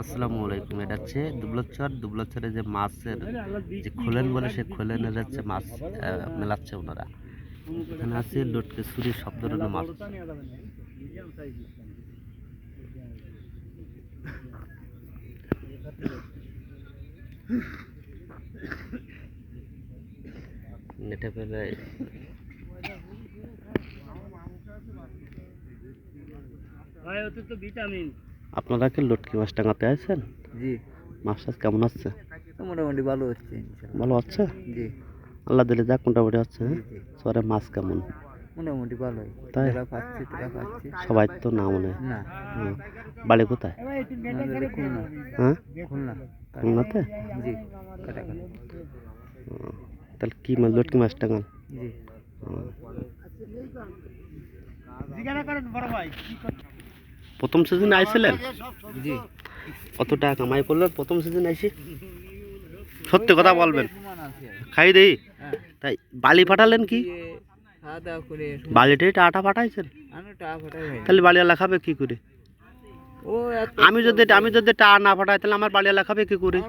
আসসালামু আলাইকুম, এটা হচ্ছে দুবলচর দুবলচরে যে মাছের যে খোলেন বলে সে খোলেনের হচ্ছে মাছ মেলাচ্ছে ওনারা। এখানে আছে লটকে ছুরি সব ধরনের মাছ। নেটে পেলে ভাই ওতে তো ভিটামিন আপনারা কি লটকি মাছ টাঙাতে আছেন জি। মাছ টাছ কেমন হচ্ছে তো মোটামুটি ভালো হচ্ছে ভালো হচ্ছে? জি। আল্লাহ দিলে যাক মোটামুটি হচ্ছে হ্যাঁ। সরে মাছ কেমন? মোটামুটি ভালোই। তাই? যারা পাচ্ছে তারা পাচ্ছে। সবাই তো না মনে হয়। না। বাড়ি কোথায়? হ্যাঁ? খুলনা। খুলনাতে? জি। তাহলে কি মাছ লটকি মাছ টাঙান? জি। জিজ্ঞাসা করেন বড় ভাই প্রথম সিজন আইছিলেন? জি। কত টাকা কামাই করলেন? প্রথম সিজন আইসি? সত্যি কথা বলবেন। খাই দেই। তাই বালি পাঠালেন কি? বালিটাই টাটা ফাটাই ভাই তাহলে বাড়িওয়ালা খাবে কি করে? ও আমি যদি আমি যদি টা না পাঠাই তাহলে আমার বাড়িওয়ালা খাবে কি করে?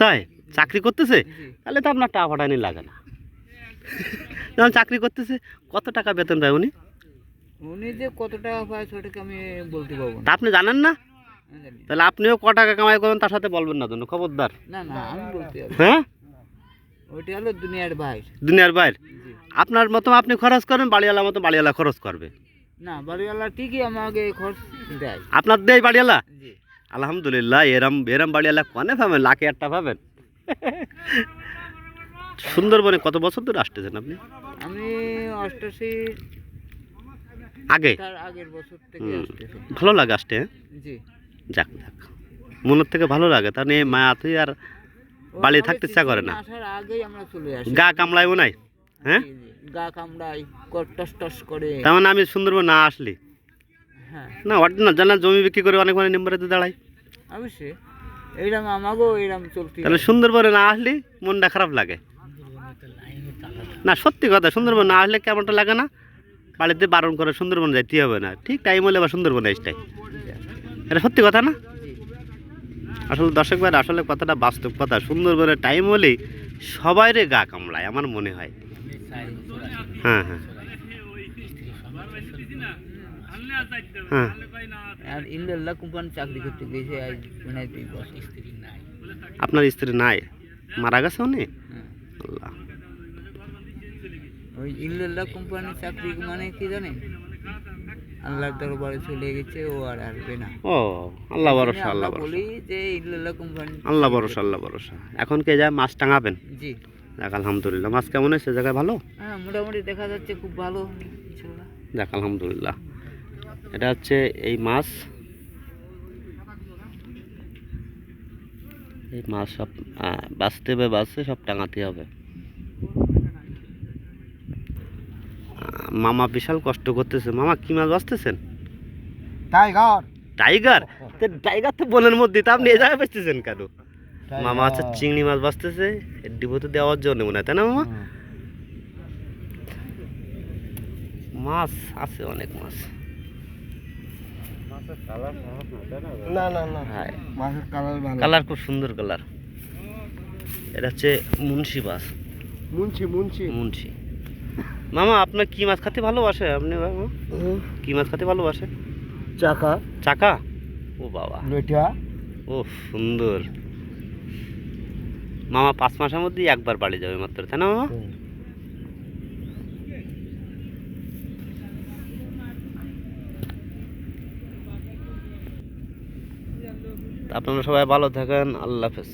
তাই? চাকরি করতেছে? তাহলে তো আপনার টাকা পাঠানি লাগে না। যখন চাকরি করতেছে কত টাকা বেতন পায় উনি? উনি যে কত টাকা পায় সেটাকে আমি বলতে পারব তা না। আপনি জানেন না। তাহলে আপনিও ক টাকা কামাই করবেন তার সাথে বলবেন না জন্য খবরদার। না না আমি বলতে পারব হ্যাঁ? ওইটা হলো দুনিয়ার বাইর। দুনিয়ার বাইর? আপনার মতো আপনি খরচ করেন বাড়িওয়ালা মতো বাড়িওয়ালা খরচ করবে। না বাড়িওয়ালা ঠিকই আমাকে খরচ দেয়। আপনার দেয় বাড়িওয়ালা? আলহামদুলিল্লাহ এরম এরম বাড়িওয়ালা কনে পাবেন? লাখে একটা পাবেন? সুন্দরবনে কত বছর ধরে আসতেছেন আপনি? আমি অষ্টাশি আগে? তার আগের বছর থেকে হুম। ভালো লাগে আসতে হ্যাঁ? জি। যাক যাক। মনের থেকে ভালো লাগে তার নিয়ে মায়া তুই আর বাড়ি থাকতে ইচ্ছা করে না। আসার আগেই আমরা চলে আসি। গা কামড়াইব নাই হ্যাঁ। গা কামড়াই টস টস করে। তার মানে আমি সুন্দরবন না আসলি? হ্যাঁ। না অর্ডিনাল জানা জমি বিক্রি করে অনেক মানে নিম্বরাতে দাঁড়াই। অবশ্যই। এইরকম আমাকেও এইরকম চলতে তাহলে সুন্দরবনে না আসলি মনটা খারাপ লাগে? না সত্যি কথা সুন্দরবন না আসলে কেমনটা লাগে না? বাড়িতে বারণ করে সুন্দরবন যাইতে হবে না। ঠিক টাইম হলে বা সুন্দরবন আসটাই এটা সত্যি কথা না? আসলে দর্শক ভাই আসলে কথাটা বাস্তব কথা। সুন্দরবনের টাইম হলেই সবাইরে গা কামড়ায় আমার মনে হয়। হ্যাঁ হ্যাঁ। হ্যাঁ। আর ইন্ডিয়া কোম্পানি চাকরি করতে গেছে আজ মানে আপনার স্ত্রী নাই? মারা গেছে উনি? হ্যাঁ। আল্লাহ। ওই ইন্ডিয়া কোম্পানির চাকরি মানে কি জানেন? আল্লাহর দরবারে চলে গেছে ও আর আসবে না। ও আল্লাহ ভরসা আল্লাহ ভরসা। বলি যে ইন্ডিয়া কোম্পানি আল্লাহ ভরসা আল্লাহ ভরসা। এখন কে যায়? মাছ টাঙাবেন? জি। দেখ আলহামদুলিল্লাহ। মাছ কেমন হয়েছে? জায়গায় ভালো? হ্যাঁ মোটামুটি দেখা যাচ্ছে খুব ভালো দেখ আলহামদুলিল্লাহ। এটা হচ্ছে এই মাছ। এই মাছ সব বাঁচতে হবে বাঁচতে সব টাঙাতে হবে। মামা বিশাল কষ্ট করতেছে। মামা কি মাছ বাঁচতেছেন? টাইগার। টাইগার? তো টাইগার তো বনের মধ্যে তা আপনি এ জায়গায় বেচতেছেন কেন? মামা হচ্ছে চিংড়ি মাছ বাঁচতেছে ডিবোতে দেওয়ার জন্য মনে হয় তাই না মামা? মাছ আছে অনেক মাছ। না না? না হ্যাঁ। মাছের কালার কালার খুব সুন্দর কালার। এটা হচ্ছে মুন্সি মাছ। মুন্সি মুন্সি। মুন্সি। মামা আপনার কি মাছ খেতে ভালোবাসে? আপনি মামা কি মাছ খেতে ভালোবাসে? চাকা। চাকা? ও বাবা। লইটা। ও সুন্দর। মামা পাঁচ মাসের মধ্যেই একবার বাড়ি যাবে মাত্র তাই না মামা? আপনারা সবাই ভালো থাকেন আল্লাহ হাফেজ।